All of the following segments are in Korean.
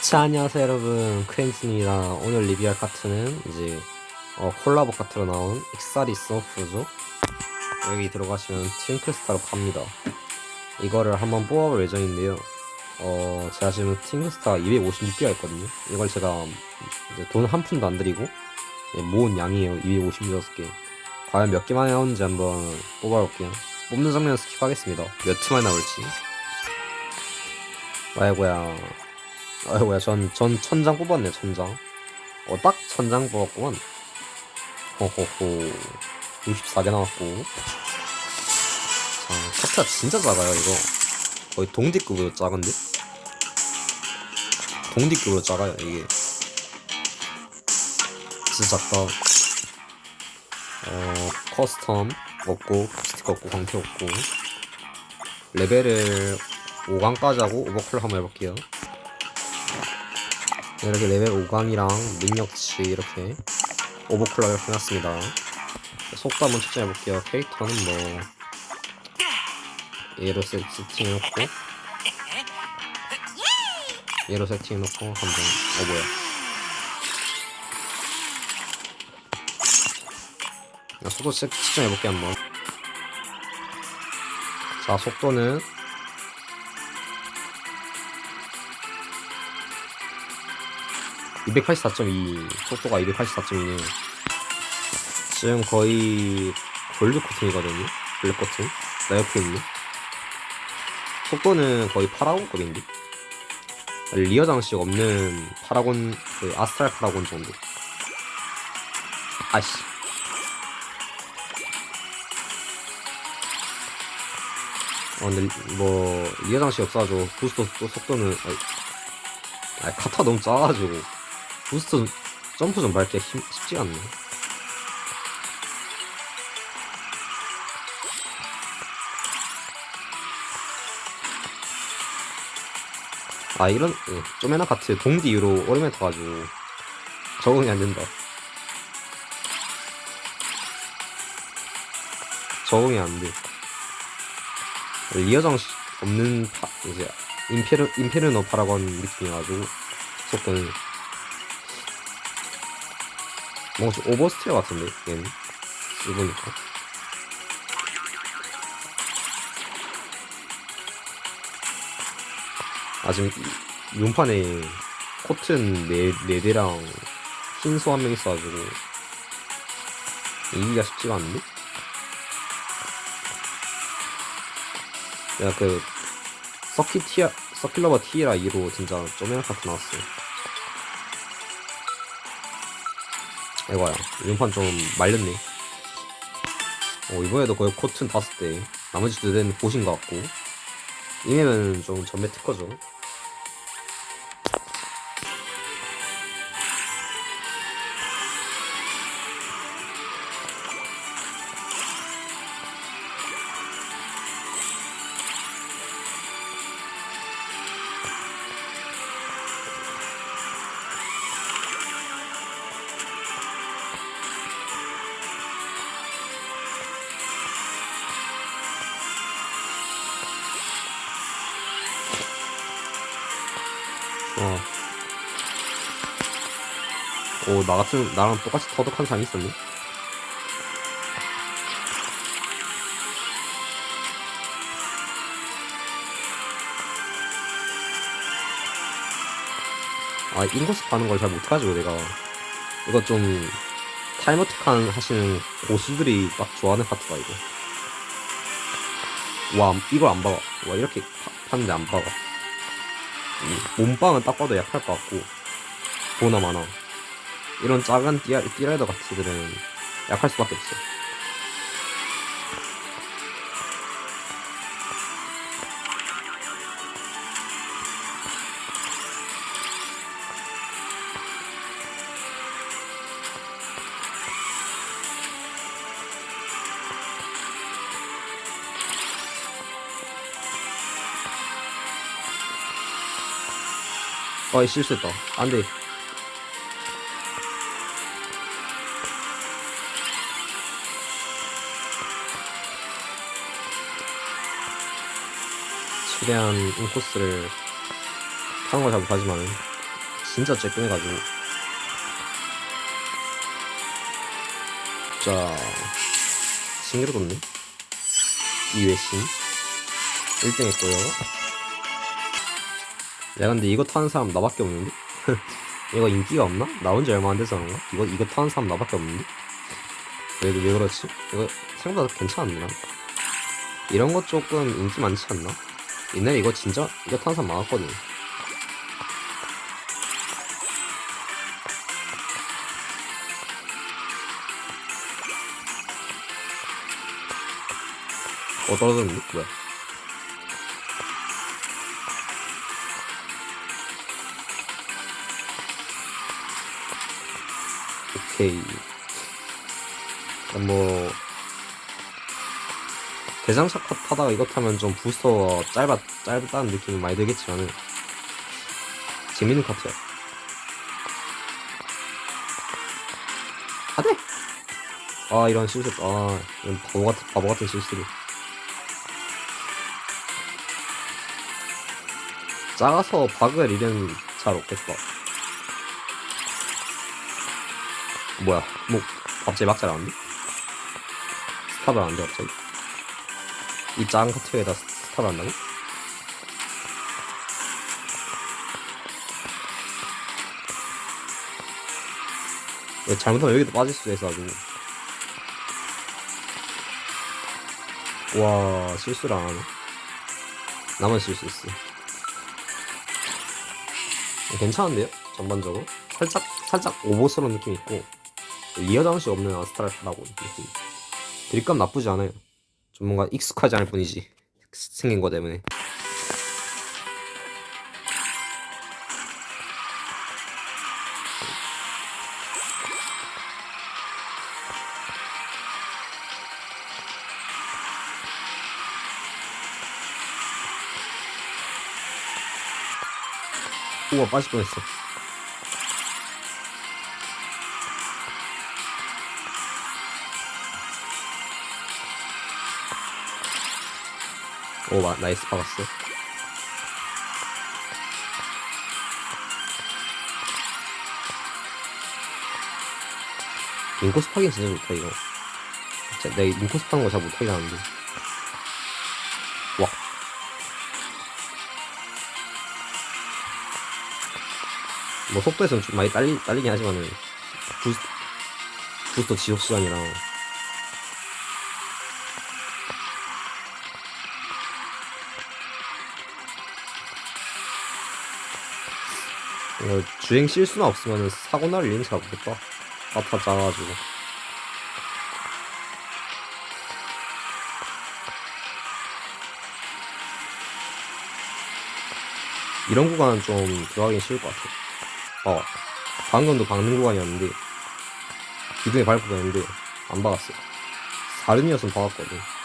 자, 안녕하세요 여러분. 크랭스입니다 오늘 리뷰할 카트는 이제 어, 콜라보 카트로 나온 익사리스 오프죠? 여기 들어가시면 팅크스타로 팝니다. 이거를 한번 뽑아볼 예정인데요. 어, 제가 지금 팅크스타 256개가 있거든요. 이걸 제가 돈 한 푼도 안 들이고 예, 모은 양이에요. 256개. 과연 몇 개만에 나오는지 한번 뽑아볼게요. 뽑는 장면 스킵하겠습니다. 몇 투만에 나올지. 아이고야 아이고야 전, 전 천장 뽑았네 천장. 어 딱 천장 뽑았구만. 호호호. 64개 나왔고. 자 카트가 진짜 작아요 이거. 거의 동디급으로 작은데? 동디급으로 작아요 이게. 진짜 작다. 어 커스텀 없고 스티커 없고 광태 없고. 레벨을 5강까지 하고 오버클럭 한번 해볼게요 이렇게 레벨 5강이랑 능력치 이렇게 오버클럭 이렇게 해놨습니다. 속도 한번 측정해볼게요. 캐릭터는 뭐 얘로 세- 세팅해놓고 얘로 세팅해놓고 한번 어 뭐야. 자, 속도 측- 측정해볼게 한번. 자 속도는 (284.2) 속도가 (284.2) 지금 거의 골드 코튼이거든요. 블랙 코튼 나 옆에 있네 속도는 거의 파라곤급인데? 리어 장식 없는 파라곤 그 아스트랄 파라곤 정도. 아씨. 어 근데 리- 뭐 리어 장식 없어가지고 부스터 속- 속도는 아, 아 카타 너무 작아가지고 부스터 점프 좀 밟기가 힘, 쉽지가 않네. 아 이런 예, 쪼매나 카트 동디 이후로 오래매 타가지고 적응이 안 된다. 적응이 안 돼. 리어 장식 없는 파, 이제 임페르 임페르노 파라곤 느낌이어가지고 속도는 뭔가 좀 오버스틸 같은데 얘는 쓰보니까. 아 지금 이- 용판에 코튼 네, 네 대랑 흰소 한명 있어가지고 이기가 쉽지가 않은데? 내가 그 서킷 티아 서킷러버 티라 2로 진짜 쪼매나 카트 나왔어 이고야 용판 좀 말렸네. 어 이번에도 거의 코튼 다섯 대. 나머지 두 대는 보신 것 같고. 이맵은 좀 전매 특허죠 오, 나 같은, 나랑 똑같이 터득한 사람이 있었네? 아, 인코스 파는 걸 잘 못해가지고, 내가. 이거 좀, 타이머틱한 하시는 고수들이 딱 좋아하는 파트다, 이거. 와, 이걸 안 박아. 와, 이렇게 파, 파는데 안 박아. 음, 몸빵은 딱 봐도 약할 것 같고 보나 마나 이런 작은 띠아, 띠라이더 같이들은 약할 수밖에 없어. 어이 실수했다. 안돼 최대한 인코스를 하는 걸 잘 못하지만 진짜 쬐끔해가지고 자 신기로 뒀네 2회 신 1등 했고요 야 근데 이거 타는 사람 나밖에 없는데? 이거 인기가 없나? 나온 지 얼마 안 돼서 그런가? 이거 이거 타는 사람 나밖에 없는데? 왜, 왜 그렇지? 이거 생각보다 괜찮았나? 이런 거 조금 인기 많지 않나? 옛날에 이거 진짜? 이거 사람 많았거든. 어 떨어졌는데? 뭐야? 오케이. 뭐 대장차 컷 타다가 이거 타면 좀 부스터 짧아 짧다는 느낌이 많이 들겠지만은 재밌는 카트야. 아네. 아 이런 실수 아 이런 바보 같은 바보 같은 실수를. 작아서 박을 잃은 잘 없겠다. 뭐야? 뭐 갑자기 막 잘하는데? 스탑을 안돼 갑자기. 이 작은 카트에다 스탑을 한다고? 왜 잘못하면 여기도 빠질 수도 있어 가지고 와 실수를 안 하네. 나만 실수했어. 괜찮은데요? 전반적으로? 살짝 살짝 오버스러운 느낌이 있고 리어 장식 없는 아스트랄 타다고 느낌. 드립감 나쁘지 않아요 좀 뭔가 익숙하지 않을 뿐이지 생긴 거 때문에. 우와 빠질 뻔했어 오 마, 나이스 박았어. 인코스 파기 진짜 좋다 이거. 진짜 내가 인코스 파는 거 잘 못하긴 하는데. 와. 뭐 속도에서는 좀 많이 딸리, 딸리긴 하지만은 부, 부스터 지속 시간이랑 어, 주행 실수나 없으면 사고 날 일은 잘 없겠다. 아파 작아가지고. 이런 구간은 좀 들어가기 쉬울 것 같아. 어, 방금도 박는 구간이었는데, 기둥에 밟고 가는데, 안 박았어. 사륜이었으면 박았거든.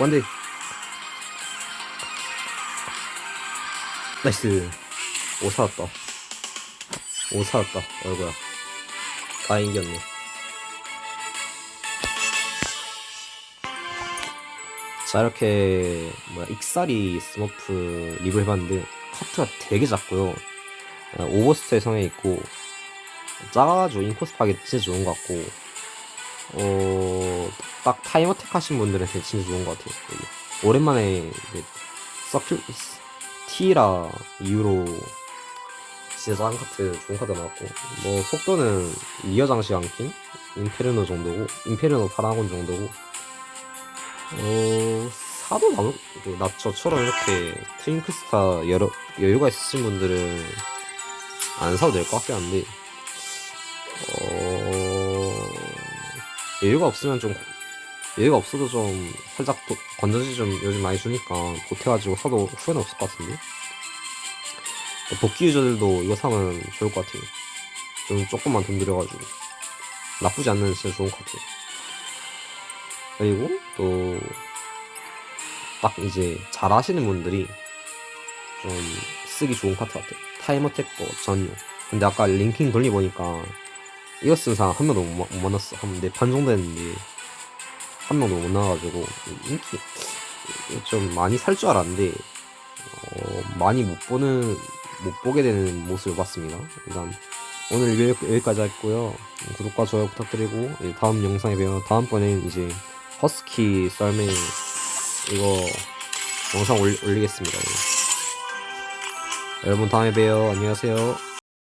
원데 나이스. 오 살았다. 오 살았다 어이구야 다 이겼네. 자 이렇게 뭐야 익사리 스머프 리뷰 해봤는데 카트가 되게 작고요. 어, 오버스트에 성에 있고 작아가지고 인코스 파기 진짜 좋은 것 같고 어, 딱 타임어택 하신 분들한테 진짜 좋은 것 같아요. 오랜만에 서큐 T라 이후로 진짜 작은 카트 좋은 카드 나왔고 뭐 속도는 리어 장식 안낀 임페르노 정도고 임페르노 파라곤 정도고 어 사도 나, 이렇게 나 저처럼 이렇게 트윙크스타 여러 여유가 있으신 분들은 안 사도 될 것 같긴 한데 어 여유가 없으면 좀 여유가 없어도 좀 살짝 도, 건전지 좀 요즘 많이 주니까 보태가지고 사도 후회는 없을 것 같은데? 복귀 유저들도 이거 사면 좋을 것 같아요. 좀 조금만 돈 들여가지고. 나쁘지 않는 진짜 좋은 것 같아요. 그리고 또 딱 이제 잘 하시는 분들이 좀 쓰기 좋은 카트 같아요. 타이머텍 거 전용 근데 아까 링킹 돌려보니까 이거 쓴 사람 한 명도 못, 마- 못 만났어. 한 네 판 정도 했는데 한 명도 못 나와가지고 인기 좀 많이 살 줄 알았는데 어, 많이 못 보는 못 보게 되는 모습을 봤습니다. 일단 오늘 여기까지 했고요. 구독과 좋아요 부탁드리고 이제 다음 영상에 봬요. 다음번엔 이제 허스키 썰매 이거 영상 올리, 올리겠습니다. 예. 여러분 다음에 봬요. 안녕하세요.